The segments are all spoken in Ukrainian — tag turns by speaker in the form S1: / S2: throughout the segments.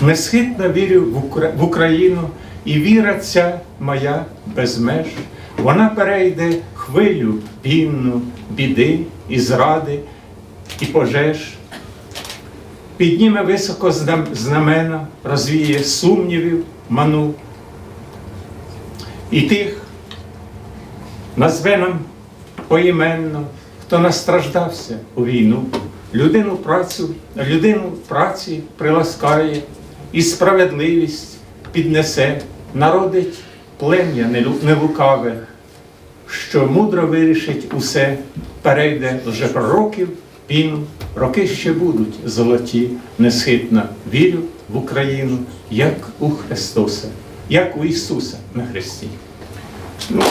S1: Несхитно вірю в Україну, і віра ця моя без меж. Вона перейде хвилю пінну, біди і зради, і пожеж. Підніме високо знамена, розвіє сумнівів, ману. І тих назве нам поіменно, хто настраждався у війну, людину працю, людину праці приласкає і справедливість піднесе, народить плем'я нелукаве, що мудро вирішить усе, перейде вже пророків піну, роки ще будуть золоті, несхитно вірю в Україну, як у Христоса, як у Ісуса на Христі. Ну.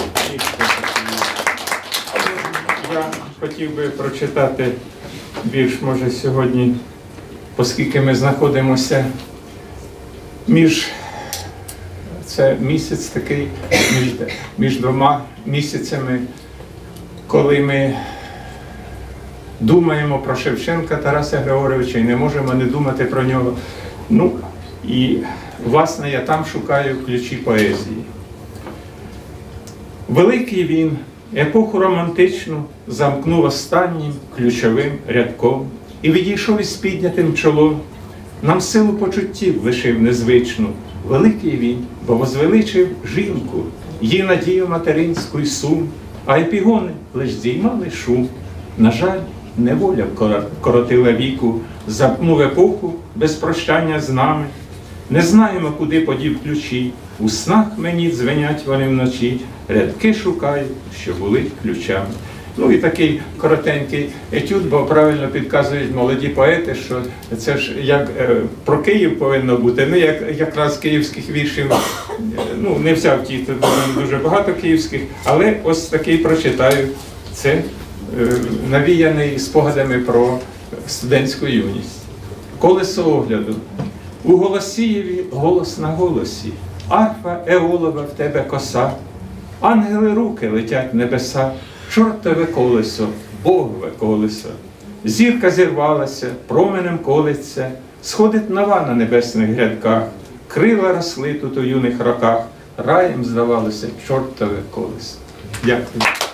S1: Я хотів би прочитати більш, може, сьогодні, оскільки ми знаходимося між це місяць такий між, між двома місяцями, коли ми думаємо про Шевченка Тараса Григоровича і не можемо не думати про нього. Ну і власне я там шукаю ключі поезії. Великий він епоху романтичну замкнув останнім ключовим рядком і відійшов із піднятим чолом. Нам силу почуттів лишив незвичну. Великий він, бо возвеличив жінку, її надію материнську й сум, а епігони лиш здіймали шум. На жаль, неволя коротила віку, замкнув епоху без прощання з нами. Не знаємо, куди подів ключі. У снах мені дзвенять вони вночі, рядки шукаю, що були ключами. Ну і такий коротенький етюд, бо правильно підказують молоді поети, що це ж як е, про Київ повинно бути. Ну, як якраз київських віршів, е, ну не взяв ті, було дуже багато київських, але ось такий прочитаю. Це е, навіяний спогадами про студентську юність. Колесо огляду. У Голосієві голос на голосі, арфа Еолова в тебе коса, ангели руки летять в небеса, чортове колесо, Богове колесо. Зірка зірвалася, променем колеться, сходить нова на небесних грядках, крила росли тут у юних роках, раєм здавалося чортове колесо. Дякую.